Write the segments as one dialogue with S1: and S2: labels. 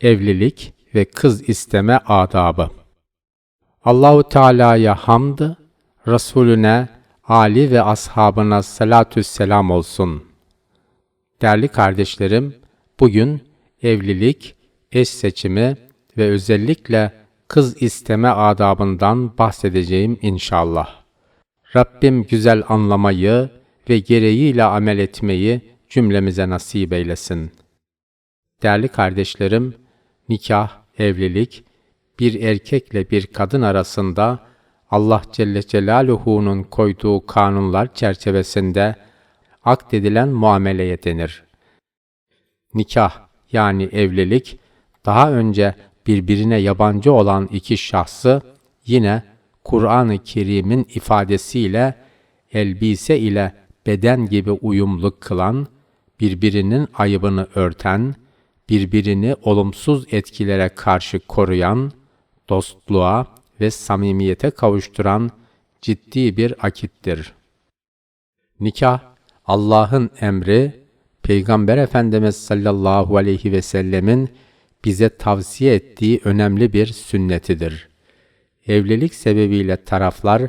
S1: Evlilik ve kız isteme adabı. Allahu Teala'ya hamd, Resulüne, Ali ve ashabına salatü selam olsun. Değerli kardeşlerim, bugün evlilik, eş seçimi ve özellikle kız isteme adabından bahsedeceğim inşallah. Rabbim güzel anlamayı ve gereğiyle amel etmeyi cümlemize nasip eylesin. Değerli kardeşlerim, nikah, evlilik, bir erkekle bir kadın arasında Allah Celle Celaluhu'nun koyduğu kanunlar çerçevesinde akdedilen muameleye denir. Nikah yani evlilik, daha önce birbirine yabancı olan iki şahsı yine Kur'an-ı Kerim'in ifadesiyle elbise ile beden gibi uyumlu kılan, birbirinin ayıbını örten, birbirini olumsuz etkilere karşı koruyan, dostluğa ve samimiyete kavuşturan ciddi bir akittir. Nikah, Allah'ın emri, Peygamber Efendimiz sallallahu aleyhi ve sellemin bize tavsiye ettiği önemli bir sünnetidir. Evlilik sebebiyle taraflar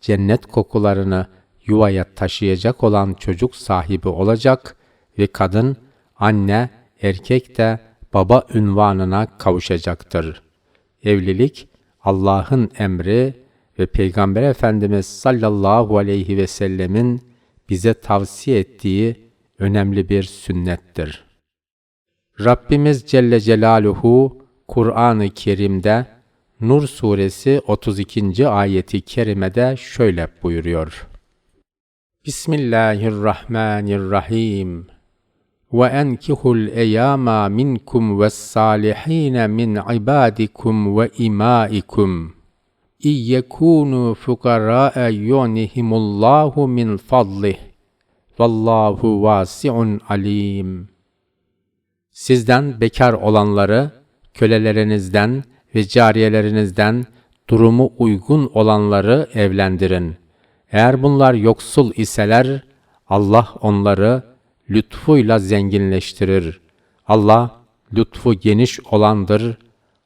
S1: cennet kokularını yuvaya taşıyacak olan çocuk sahibi olacak ve kadın anne, erkek de baba ünvanına kavuşacaktır. Evlilik Allah'ın emri ve Peygamber Efendimiz sallallahu aleyhi ve sellemin bize tavsiye ettiği önemli bir sünnettir. Rabbimiz Celle Celaluhu Kur'an-ı Kerim'de Nur suresi 32. ayeti kerimede şöyle buyuruyor. Bismillahirrahmanirrahim. Enkihul eyama minkum ve salihin min ibadikum ve imaikum. İyyekûnû fukarâe yûnihimullahu min fadlih. Vallahu vasi'un alim. Sizden bekar olanları, kölelerinizden ve cariyelerinizden durumu uygun olanları evlendirin. Eğer bunlar yoksul iseler, Allah onları lütfuyla zenginleştirir. Allah lütfu geniş olandır,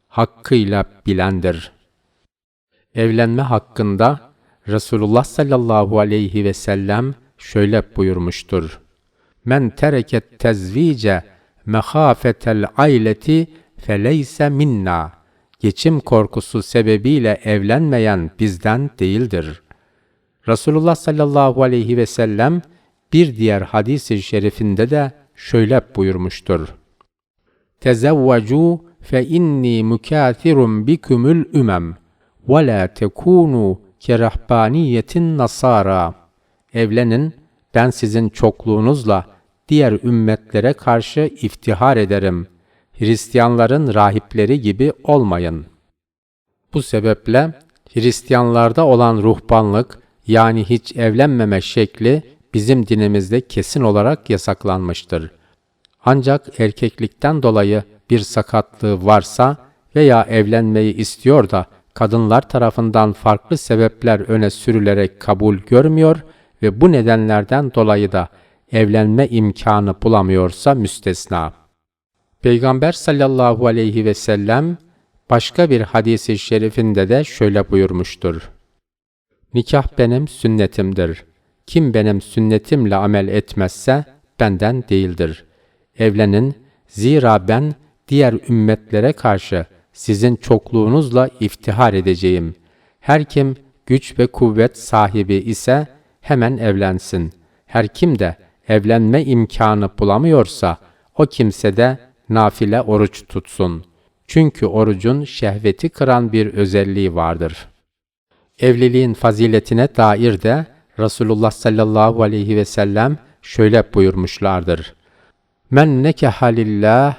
S1: hakkıyla bilendir. Evlenme hakkında Resulullah sallallahu aleyhi ve sellem şöyle buyurmuştur. Men tereket tezvice mehafetel aileti feleyse minna. Geçim korkusu sebebiyle evlenmeyen bizden değildir. Resulullah sallallahu aleyhi ve sellem bir diğer hadis-i şerifinde de şöyle buyurmuştur. Tezevvecu fe inni mukâthirun bikumul ümem ve la tekunu kerahbaniyetin nasara. Evlenin, ben sizin çokluğunuzla diğer ümmetlere karşı iftihar ederim. Hristiyanların rahipleri gibi olmayın. Bu sebeple Hristiyanlarda olan ruhbanlık yani hiç evlenmeme şekli bizim dinimizde kesin olarak yasaklanmıştır. Ancak erkeklikten dolayı bir sakatlığı varsa veya evlenmeyi istiyor da kadınlar tarafından farklı sebepler öne sürülerek kabul görmüyor ve bu nedenlerden dolayı da evlenme imkanı bulamıyorsa müstesna. Peygamber sallallahu aleyhi ve sellem başka bir hadisi şerifinde de şöyle buyurmuştur. Nikah benim sünnetimdir. Kim benim sünnetimle amel etmezse benden değildir. Evlenin, zira ben diğer ümmetlere karşı sizin çokluğunuzla iftihar edeceğim. Her kim güç ve kuvvet sahibi ise hemen evlensin. Her kim de evlenme imkanı bulamıyorsa o kimse de nafile oruç tutsun. Çünkü orucun şehveti kıran bir özelliği vardır. Evliliğin faziletine dair de Resulullah sallallahu aleyhi ve sellem şöyle buyurmuşlardır. Men nekeha lillah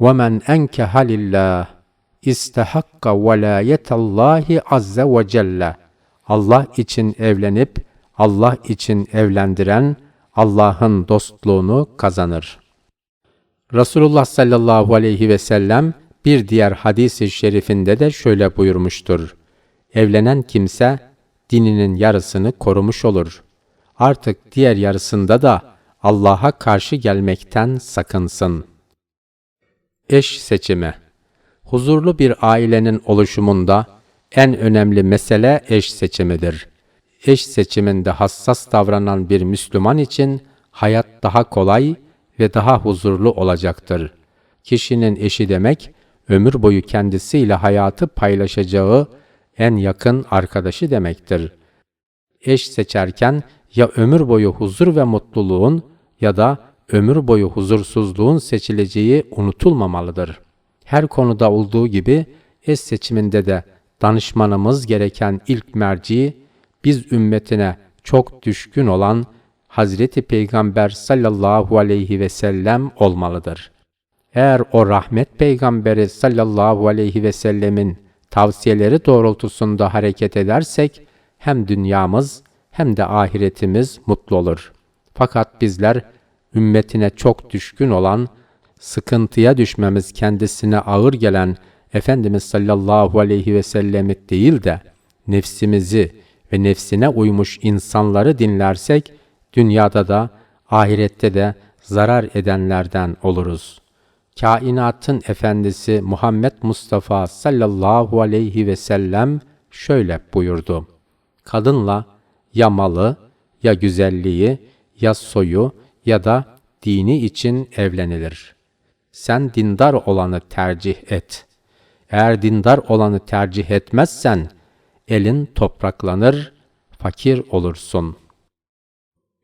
S1: ve men enkeha lillah istahakka velayetallahi azze ve celle. Allah için evlenip Allah için evlendiren Allah'ın dostluğunu kazanır. Resulullah sallallahu aleyhi ve sellem bir diğer hadis-i şerifinde de şöyle buyurmuştur. Evlenen kimse dininin yarısını korumuş olur. Artık diğer yarısında da Allah'a karşı gelmekten sakınsın. Eş seçimi Huzurlu bir ailenin oluşumunda en önemli mesele eş seçimidir. Eş seçiminde hassas davranan bir Müslüman için hayat daha kolay ve daha huzurlu olacaktır. Kişinin eşi demek, ömür boyu kendisiyle hayatı paylaşacağı en yakın arkadaşı demektir. Eş seçerken ya ömür boyu huzur ve mutluluğun ya da ömür boyu huzursuzluğun seçileceği unutulmamalıdır. Her konuda olduğu gibi eş seçiminde de danışmanımız gereken ilk merci biz ümmetine çok düşkün olan Hazreti Peygamber sallallahu aleyhi ve sellem olmalıdır. Eğer o rahmet peygamberi sallallahu aleyhi ve sellemin tavsiyeleri doğrultusunda hareket edersek hem dünyamız hem de ahiretimiz mutlu olur. Fakat bizler ümmetine çok düşkün olan, sıkıntıya düşmemiz kendisine ağır gelen Efendimiz sallallahu aleyhi ve sellemi değil de nefsimizi ve nefsine uymuş insanları dinlersek dünyada da ahirette de zarar edenlerden oluruz. Kainatın efendisi Muhammed Mustafa sallallahu aleyhi ve sellem şöyle buyurdu. Kadınla ya malı, ya güzelliği, ya soyu ya da dini için evlenilir. Sen dindar olanı tercih et. Eğer dindar olanı tercih etmezsen, elin topraklanır, fakir olursun.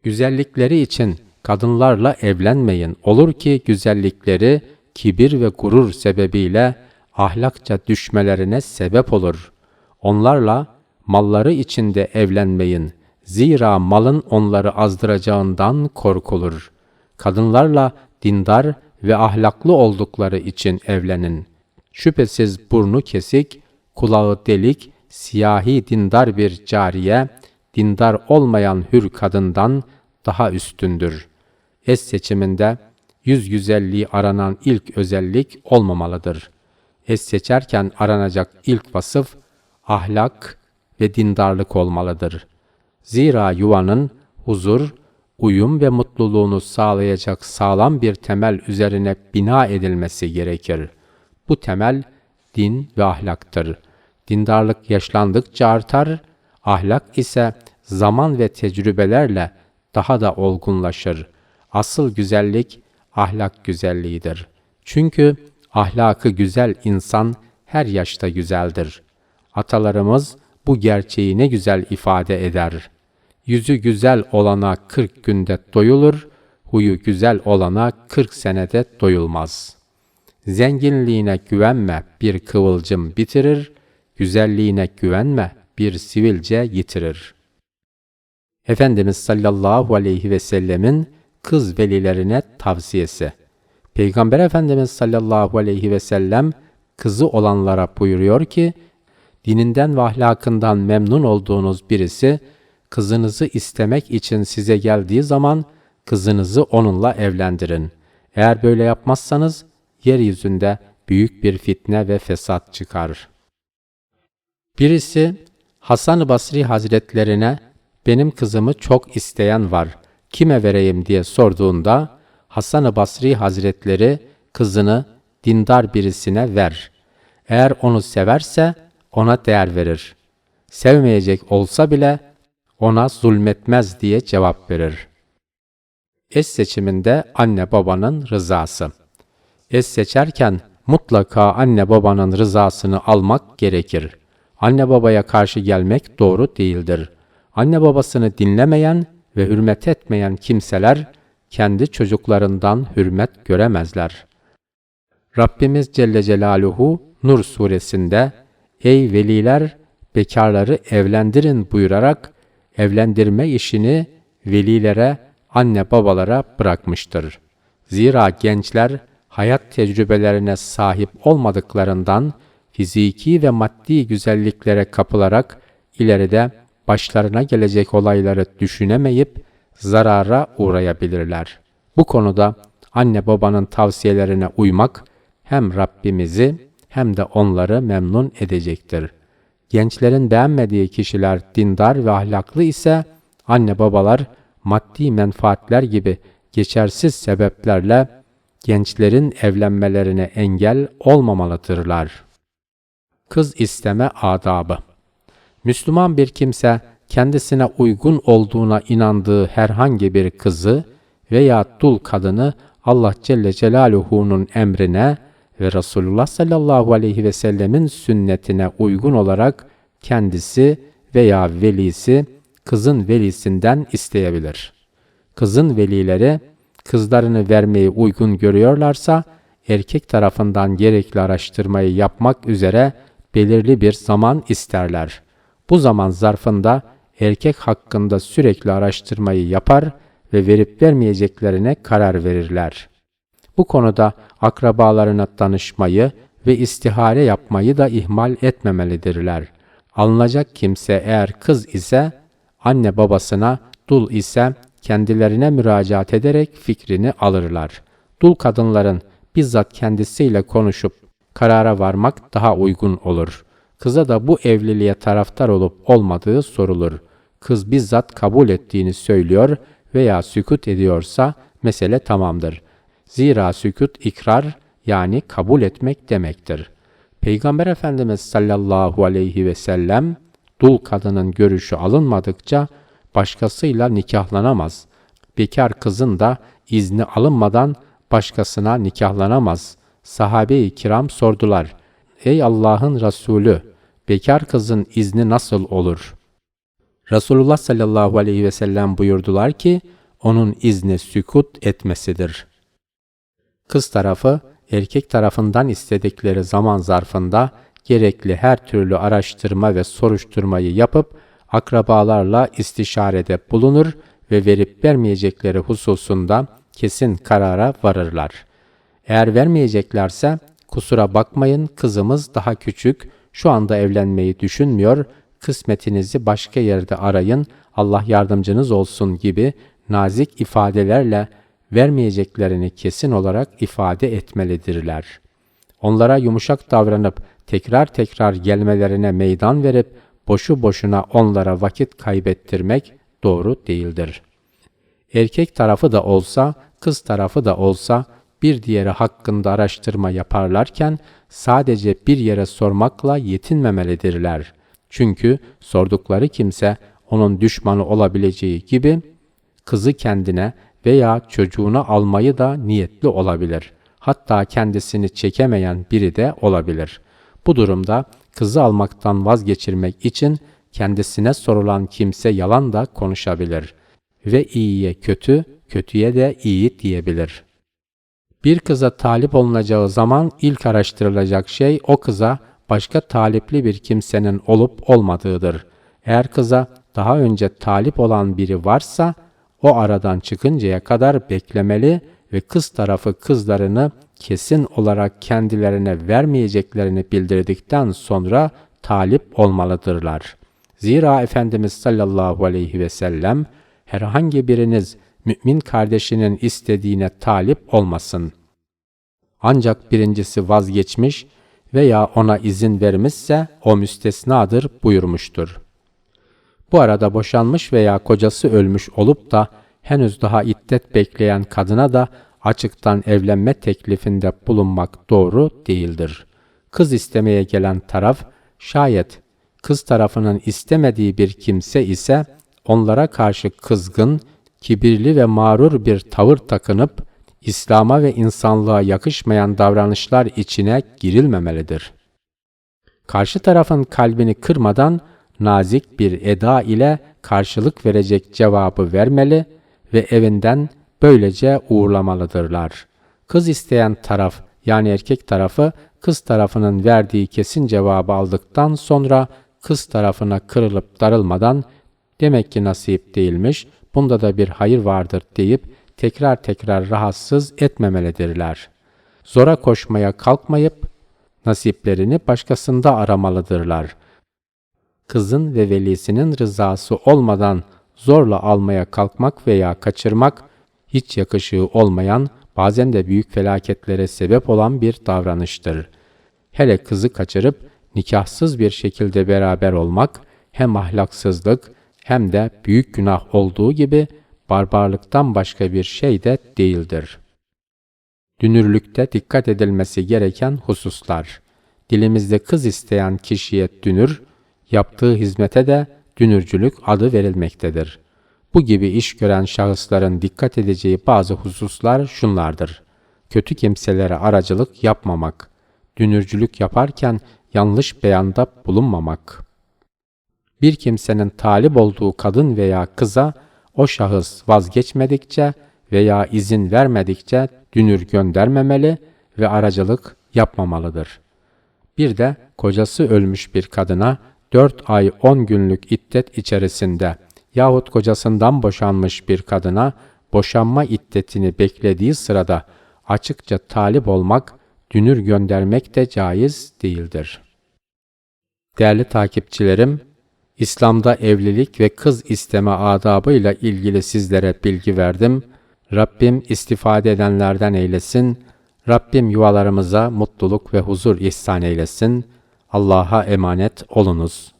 S1: Güzellikleri için kadınlarla evlenmeyin. Olur ki güzellikleri kibir ve gurur sebebiyle ahlakça düşmelerine sebep olur. Onlarla malları içinde evlenmeyin. Zira malın onları azdıracağından korkulur. Kadınlarla dindar ve ahlaklı oldukları için evlenin. Şüphesiz burnu kesik, kulağı delik, siyahi dindar bir cariye, dindar olmayan hür kadından daha üstündür. Es seçiminde yüz güzelliği aranan ilk özellik olmamalıdır. Es seçerken aranacak ilk vasıf ahlak ve dindarlık olmalıdır. Zira yuvanın huzur, uyum ve mutluluğunu sağlayacak sağlam bir temel üzerine bina edilmesi gerekir. Bu temel din ve ahlaktır. Dindarlık yaşlandıkça artar, ahlak ise zaman ve tecrübelerle daha da olgunlaşır. Asıl güzellik ahlak güzelliğidir. Çünkü ahlakı güzel insan her yaşta güzeldir. Atalarımız bu gerçeği ne güzel ifade eder. Yüzü güzel olana kırk günde doyulur, huyu güzel olana kırk senede doyulmaz. Zenginliğine güvenme bir kıvılcım bitirir, güzelliğine güvenme bir sivilce yitirir. Efendimiz sallallahu aleyhi ve sellemin kız velilerine tavsiyesi. Peygamber Efendimiz sallallahu aleyhi ve sellem kızı olanlara buyuruyor ki, dininden ve ahlakından memnun olduğunuz birisi, kızınızı istemek için size geldiği zaman kızınızı onunla evlendirin. Eğer böyle yapmazsanız yeryüzünde büyük bir fitne ve fesat çıkar. Birisi Hasan-ı Basri Hazretlerine benim kızımı çok isteyen var. Kime vereyim diye sorduğunda Hasan-ı Basri Hazretleri kızını dindar birisine ver. Eğer onu severse ona değer verir. Sevmeyecek olsa bile ona zulmetmez diye cevap verir. Eş seçiminde anne babanın rızası. Eş seçerken mutlaka anne babanın rızasını almak gerekir. Anne babaya karşı gelmek doğru değildir. Anne babasını dinlemeyen ve hürmet etmeyen kimseler kendi çocuklarından hürmet göremezler. Rabbimiz Celle Celaluhu Nur suresinde Ey veliler bekarları evlendirin buyurarak evlendirme işini velilere, anne babalara bırakmıştır. Zira gençler hayat tecrübelerine sahip olmadıklarından fiziki ve maddi güzelliklere kapılarak ileride başlarına gelecek olayları düşünemeyip zarara uğrayabilirler. Bu konuda anne babanın tavsiyelerine uymak hem Rabbimizi hem de onları memnun edecektir. Gençlerin beğenmediği kişiler dindar ve ahlaklı ise anne babalar maddi menfaatler gibi geçersiz sebeplerle gençlerin evlenmelerine engel olmamalıdırlar. Kız isteme adabı Müslüman bir kimse kendisine uygun olduğuna inandığı herhangi bir kızı veya dul kadını Allah Celle Celaluhu'nun emrine ve Resulullah sallallahu aleyhi ve sellemin sünnetine uygun olarak kendisi veya velisi kızın velisinden isteyebilir. Kızın velileri kızlarını vermeyi uygun görüyorlarsa erkek tarafından gerekli araştırmayı yapmak üzere belirli bir zaman isterler. Bu zaman zarfında erkek hakkında sürekli araştırmayı yapar ve verip vermeyeceklerine karar verirler. Bu konuda akrabalarına danışmayı ve istihare yapmayı da ihmal etmemelidirler. Alınacak kimse eğer kız ise anne babasına, dul ise kendilerine müracaat ederek fikrini alırlar. Dul kadınların bizzat kendisiyle konuşup karara varmak daha uygun olur. Kıza da bu evliliğe taraftar olup olmadığı sorulur. Kız bizzat kabul ettiğini söylüyor veya sükut ediyorsa mesele tamamdır. Zira sükut ikrar yani kabul etmek demektir. Peygamber Efendimiz sallallahu aleyhi ve sellem dul kadının görüşü alınmadıkça başkasıyla nikahlanamaz. Bekar kızın da izni alınmadan başkasına nikahlanamaz. Sahabe-i kiram sordular. Ey Allah'ın Resulü, bekar kızın izni nasıl olur? Resulullah sallallahu aleyhi ve sellem buyurdular ki, onun izni sükut etmesidir. Kız tarafı, erkek tarafından istedikleri zaman zarfında gerekli her türlü araştırma ve soruşturmayı yapıp akrabalarla istişarede bulunur ve verip vermeyecekleri hususunda kesin karara varırlar. Eğer vermeyeceklerse kusura bakmayın kızımız daha küçük, şu anda evlenmeyi düşünmüyor, kısmetinizi başka yerde arayın, Allah yardımcınız olsun gibi nazik ifadelerle vermeyeceklerini kesin olarak ifade etmelidirler. Onlara yumuşak davranıp tekrar tekrar gelmelerine meydan verip boşu boşuna onlara vakit kaybettirmek doğru değildir. Erkek tarafı da olsa, kız tarafı da olsa bir diğeri hakkında araştırma yaparlarken sadece bir yere sormakla yetinmemelidirler. Çünkü sordukları kimse onun düşmanı olabileceği gibi kızı kendine veya çocuğuna almayı da niyetli olabilir. Hatta kendisini çekemeyen biri de olabilir. Bu durumda kızı almaktan vazgeçirmek için kendisine sorulan kimse yalan da konuşabilir ve iyiye kötü, kötüye de iyi diyebilir. Bir kıza talip olunacağı zaman ilk araştırılacak şey o kıza başka talipli bir kimsenin olup olmadığıdır. Eğer kıza daha önce talip olan biri varsa o aradan çıkıncaya kadar beklemeli ve kız tarafı kızlarını kesin olarak kendilerine vermeyeceklerini bildirdikten sonra talip olmalıdırlar. Zira Efendimiz sallallahu aleyhi ve sellem herhangi biriniz mümin kardeşinin istediğine talip olmasın. Ancak birincisi vazgeçmiş veya ona izin vermişse o müstesnadır buyurmuştur. Bu arada boşanmış veya kocası ölmüş olup da henüz daha iddet bekleyen kadına da açıktan evlenme teklifinde bulunmak doğru değildir. Kız istemeye gelen taraf şayet kız tarafının istemediği bir kimse ise onlara karşı kızgın, kibirli ve mağrur bir tavır takınıp İslam'a ve insanlığa yakışmayan davranışlar içine girilmemelidir. Karşı tarafın kalbini kırmadan nazik bir eda ile karşılık verecek cevabı vermeli ve evinden böylece uğurlamalıdırlar. Kız isteyen taraf yani erkek tarafı kız tarafının verdiği kesin cevabı aldıktan sonra kız tarafına kırılıp darılmadan demek ki nasip değilmiş, bunda da bir hayır vardır deyip tekrar tekrar rahatsız etmemelidirler. Zora koşmaya kalkmayıp nasiplerini başkasında aramalıdırlar. Kızın ve velisinin rızası olmadan zorla almaya kalkmak veya kaçırmak hiç yakışığı olmayan, bazen de büyük felaketlere sebep olan bir davranıştır. Hele kızı kaçırıp nikahsız bir şekilde beraber olmak hem ahlaksızlık hem de büyük günah olduğu gibi barbarlıktan başka bir şey de değildir. Dünürlükte dikkat edilmesi gereken hususlar. Dilimizde kız isteyen kişiye dünür, yaptığı hizmete de dünürcülük adı verilmektedir. Bu gibi iş gören şahısların dikkat edeceği bazı hususlar şunlardır. Kötü kimselere aracılık yapmamak, dünürcülük yaparken yanlış beyanda bulunmamak. Bir kimsenin talip olduğu kadın veya kıza o şahıs vazgeçmedikçe veya izin vermedikçe dünür göndermemeli ve aracılık yapmamalıdır. Bir de kocası ölmüş bir kadına 4 ay 10 günlük iddet içerisinde yahut kocasından boşanmış bir kadına boşanma iddetini beklediği sırada açıkça talip olmak, dünür göndermek de caiz değildir. Değerli takipçilerim, İslam'da evlilik ve kız isteme adabıyla ilgili sizlere bilgi verdim. Rabbim istifade edenlerden eylesin. Rabbim yuvalarımıza mutluluk ve huzur ihsan eylesin. Allah'a emanet olunuz.